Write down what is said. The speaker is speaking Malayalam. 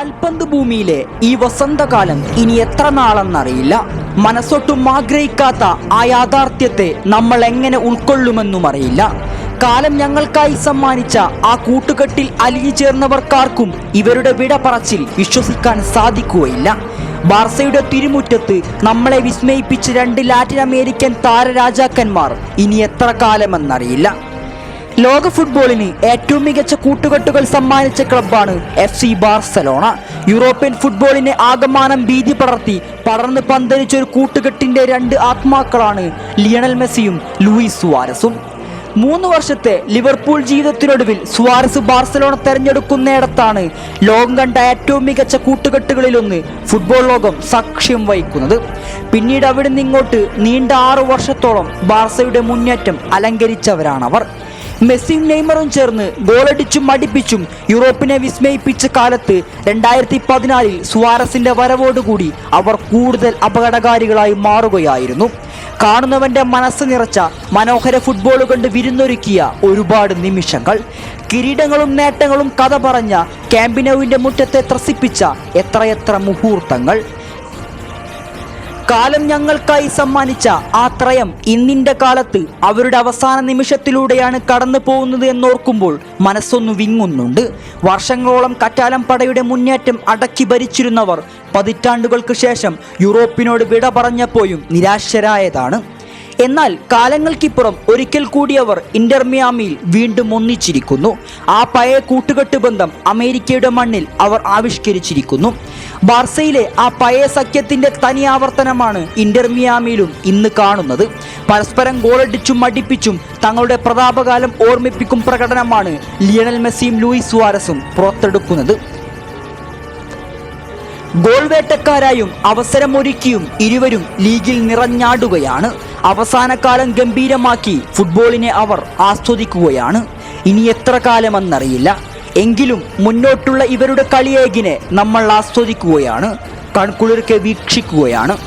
കാൽപന്ത് ഭൂമിയിലെ ഈ വസന്തകാലം ഇനി എത്ര നാളെന്നറിയില്ല. മനസ്സൊട്ടും ആഗ്രഹിക്കാത്ത ആ യാഥാർത്ഥ്യത്തെ നമ്മൾ എങ്ങനെ ഉൾക്കൊള്ളുമെന്നും അറിയില്ല. കാലം ഞങ്ങൾക്കായി സമ്മാനിച്ച ആ കൂട്ടുകെട്ടിൽ അലിഞ്ഞു ചേർന്നവർക്കാർക്കും ഇവരുടെ വിട പറച്ചിൽ വിശ്വസിക്കാൻ സാധിക്കുകയില്ല. ബാർസയുടെ തിരുമുറ്റത്ത് നമ്മളെ വിസ്മയിപ്പിച്ച രണ്ട് ലാറ്റിൻ അമേരിക്കൻ താരരാജാക്കന്മാർ ഇനി എത്ര കാലമെന്നറിയില്ല. ലോക ഫുട്ബോളിന് ഏറ്റവും മികച്ച കൂട്ടുകെട്ടുകൾ സമ്മാനിച്ച ക്ലബ്ബാണ് എഫ് സി ബാർസലോണ. യൂറോപ്യൻ ഫുട്ബോളിനെ ആകമാനം ഭീതി പടർത്തി പടർന്ന് പന്തലിച്ച ഒരു കൂട്ടുകെട്ടിന്റെ രണ്ട് ആത്മാക്കളാണ് ലിയണൽ മെസ്സിയും ലൂയിസ് സുവാരസും. മൂന്ന് വർഷത്തെ ലിവർപൂൾ ജീവിതത്തിനൊടുവിൽ സുവാരസ് ബാർസലോണ തെരഞ്ഞെടുക്കുന്നിടത്താണ് ലോകം കണ്ട ഏറ്റവും മികച്ച കൂട്ടുകെട്ടുകളിലൊന്ന് ഫുട്ബോൾ ലോകം സാക്ഷ്യം വഹിക്കുന്നത്. പിന്നീട് അവിടെ നിന്നിങ്ങോട്ട് നീണ്ട ആറു വർഷത്തോളം ബാർസയുടെ മുന്നേറ്റം അലങ്കരിച്ചവരാണവർ. മെസ്സിയും നെയ്മറും ചേർന്ന് ഗോളടിച്ചും മടിപ്പിച്ചും യൂറോപ്പിനെ വിസ്മയിപ്പിച്ച കാലത്ത് രണ്ടായിരത്തി പതിനാലിൽ സുവാരസിന്റെ വരവോടുകൂടി അവർ കൂടുതൽ അപകടകാരികളായി മാറുകയായിരുന്നു. കാണുന്നവന്റെ മനസ്സ് നിറച്ച മനോഹര ഫുട്ബോൾ കൊണ്ട് വിരുന്നൊരുക്കിയ ഒരുപാട് നിമിഷങ്ങൾ. കിരീടങ്ങളും നേട്ടങ്ങളും കഥ പറഞ്ഞ ക്യാമ്പിനോവിന്റെ മുറ്റത്തെ ത്രസിപ്പിച്ച എത്രയെത്ര മുഹൂർത്തങ്ങൾ. കാലം ഞങ്ങൾക്കായി സമ്മാനിച്ച ആ ത്രയം ഇന്നിന്റെ കാലത്ത് അവരുടെ അവസാന നിമിഷത്തിലൂടെയാണ് കടന്നു പോകുന്നത് എന്നോർക്കുമ്പോൾ മനസ്സൊന്നു വിങ്ങുന്നുണ്ട്. വർഷങ്ങളോളം കറ്റാലം പടയുടെ മുന്നേറ്റം അടക്കി ഭരിച്ചിരുന്നവർ പതിറ്റാണ്ടുകൾക്ക് ശേഷം യൂറോപ്പിനോട് വിട പറഞ്ഞപ്പോഴും നിരാശരായതാണ്. എന്നാൽ കാലങ്ങൾക്കിപ്പുറം ഒരിക്കൽ കൂടി അവർ ഇന്റർമിയാമിയിൽ വീണ്ടും ഒന്നിച്ചിരിക്കുന്നു. ആ പഴയ കൂട്ടുകെട്ട് ബന്ധം അമേരിക്കയുടെ മണ്ണിൽ അവർ ആവിഷ്കരിച്ചിരിക്കുന്നു. ബാർസയിലെ ആ പഴയ സഖ്യത്തിന്റെ തനി ആവർത്തനമാണ് ഇന്റർമിയാമിയിലും ഇന്ന് കാണുന്നത്. പരസ്പരം ഗോളടിച്ചും മടിപ്പിച്ചും തങ്ങളുടെ പ്രതാപകാലം ഓർമ്മിപ്പിക്കും പ്രകടനമാണ് ലിയണൽ മെസ്സിയും ലൂയിസ് സുവാരസും പുറത്തെടുക്കുന്നത്. ഗോൾ വേട്ടക്കാരായും അവസരമൊരുക്കിയും ഇരുവരും ലീഗിൽ നിറഞ്ഞാടുകയാണ്. അവസാനകാലം ഗംഭീരമാക്കി ഫുട്ബോളിനെ അവർ ആസ്വദിക്കുകയാണ്. ഇനി എത്ര കാലമെന്നറിയില്ല. എങ്കിലും മുന്നോട്ടുള്ള ഇവരുടെ കളിയേകിനെ നമ്മൾ ആസ്വദിക്കുകയാണ്. കൺകുളിർക്കെ വീക്ഷിക്കുകയാണ്.